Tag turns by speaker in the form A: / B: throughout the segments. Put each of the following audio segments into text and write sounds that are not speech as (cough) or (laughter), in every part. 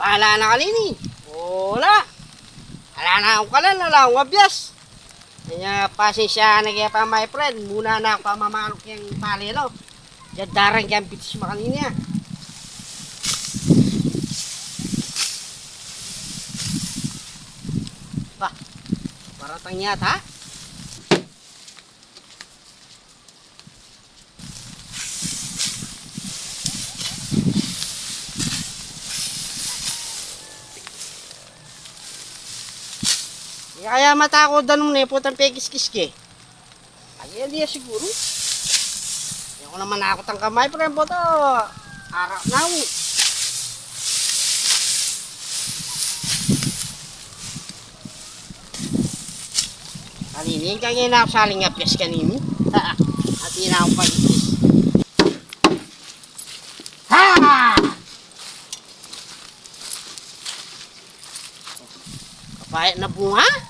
A: Pahala na kalini. Wala. Wala na akong kalan, wala akong abyas. Kaya pasensya na kaya pa my friend. Muna na ako pamamalok yung palelo. Diyan darang kaya bitis makalini ah. Ba, paratang yata. Di kaya matakot danong nepot ang pekis-kiske. Ay, hindi siguro. Hindi ko naman nakot ang kamay, pero po to. Araw na ako. Kanini, kaya na ako saling apyas kanini. At yun ako pagkis. Ha! Kapayat na bunga?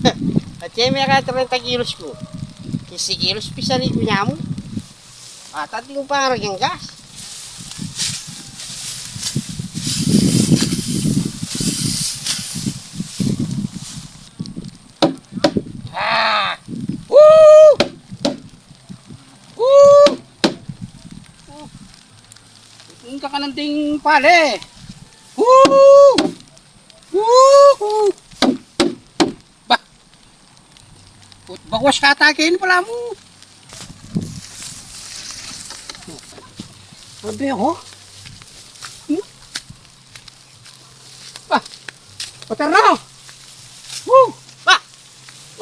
A: (laughs) At yan may ka 30 kilos ko. 15 kilos pisali ko niya mo. At at yung parang yung gas. Ah! Woo! Woo! Punta ka ng ting pale. Woo! Woo! Put bakwas ka atakin pala mo. Sabi ako. Hmm? Ba? Patar na. Woo! Ba?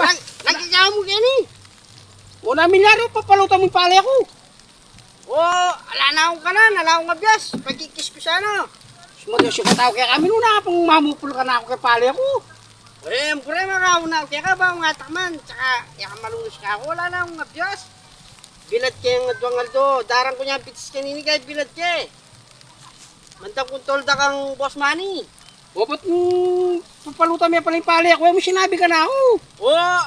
A: Ba? Nagkakaw mo gani. Una milyaro papalutan mo pala ako. Oh, ala na akong kanan, ala akong abyas. Pagkikis ko sana. Sumagot siya tao kaya kami nung nakapang mamupul ka na ako kay pali ako. Eh, pre, makauna kaya ka ba nga takman? Tsaka, kaya ka malunos ka ako, wala na akong abyas. Bilad kaya nga doang aldo, darang ko niya pitis kanini kay bilad kaya. Mantang kung tolda kang boss money.
B: O, ba't mo papalutan mo pala yung pali ako? Mo sinabi ka na ako.
A: Oh,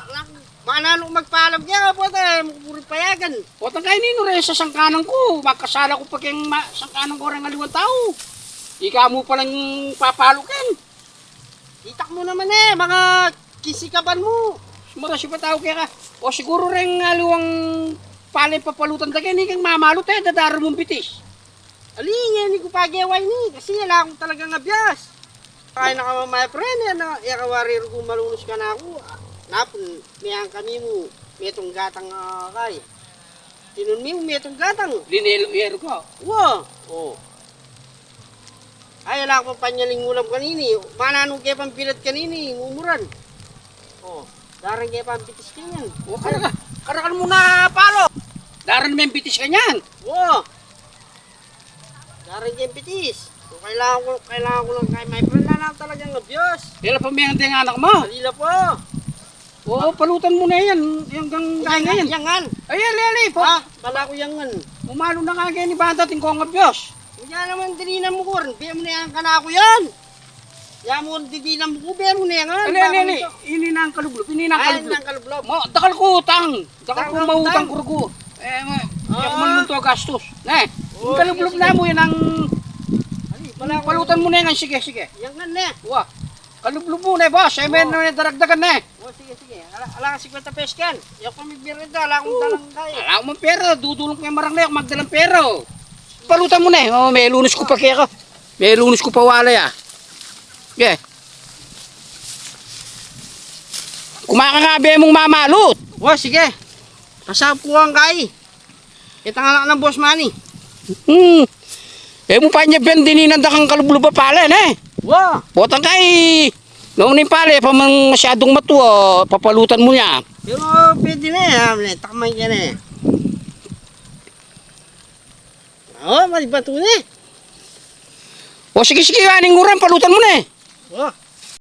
A: manalo ko magpaalam ka po tayo, mukupuri payagan.
B: O, tangkay nino rin sa sangkanan ko. Magkasala ko pag yung sangkanan ko rin aliwan tao. Ika mo palang papalukin.
A: Itak mo naman eh, mga kisikapan mo.
B: Pa tao kaya ka. O, siguro rin aliwang pali papalutan tagay. Hindi kang mamalot eh. Dadaro mong bitis.
A: Alingin, hindi ko pageway ni, kasi wala akong talagang abyas. Kaya na ka my friend, yan na, yakawari ko malunos ka na ako. Napon, miyan kami mo, metong gatang uh, kay. Tinun mo, metong gatang.
B: Linelo-ero ko.
A: Wow! Oh. Wala akong panyaling ulam kanini. Mananong kaya pang pilat kanini, mumuran. Oh, darang kaya pang pitis kanyan.
B: O, kara Karakan mo na palo. Daran may bitis ka niyan.
A: Wow! Darang kaya pitis. So, kailangan ko, kailangan ko lang kay my friend na lang talagang abyos.
B: Kailan pa may ang anak mo?
A: Dalila po.
B: Oo, palutan mo na yan. Yung gang kaya ngayon.
A: Yangan.
B: Ayan, Leli.
A: Ha?
B: Pa,
A: Bala ko yangan.
B: umalo na kayo ni Banta tingkong ng
A: Hindi naman dilinan mo ko rin. Biya mo na yan ka na ako yan. Yan mo dilinan mo ko. Biya mo na yan.
B: Ali, ali, ali. Ini na ang kalublog. Ini na ang
A: Ay,
B: kalublog.
A: nang kalublob.
B: Mo, dakal ko utang. Dakal ko
A: Utang,
B: mautang
A: utang.
B: kurgo. Eh, ma,
A: Ah.
B: ah. man to gastos. Ne,
A: Oh,
B: yung kalublog
A: sige,
B: na mo yan ang
A: Ay, ko.
B: palutan mo na yan. Sige, sige.
A: Yangan na.
B: Wa. Kalublog mo na, boss. Eh,
A: Oh.
B: na daragdagan na.
A: O, sige, sige. Ala, ala ka 50 pesos kan. Yung pamibirida, ala akong dalang kaya.
B: Wala akong pera. Dudulong ko yung marang na yung magdalang pera. Oh. Palutan mo na. Oh, may lunos ko pa kaya ka. May lunos ko pa walay ah. Okay. Kumakakabi mong mamalot.
A: O, sige. Kasap ko ang kay. Ito nga lang ng boss money.
B: Hmm. Eh mo pa niya ben dininanda kang kalublo pa pala eh.
A: Wow.
B: Botang kay. Noong ni pala pa man masyadong matuwa, papalutan mo niya.
A: Pero pwede na eh. Amle, takmay ka na eh. Oo, malibato na eh.
B: O sige sige aning uran palutan mo na eh.
A: Oh,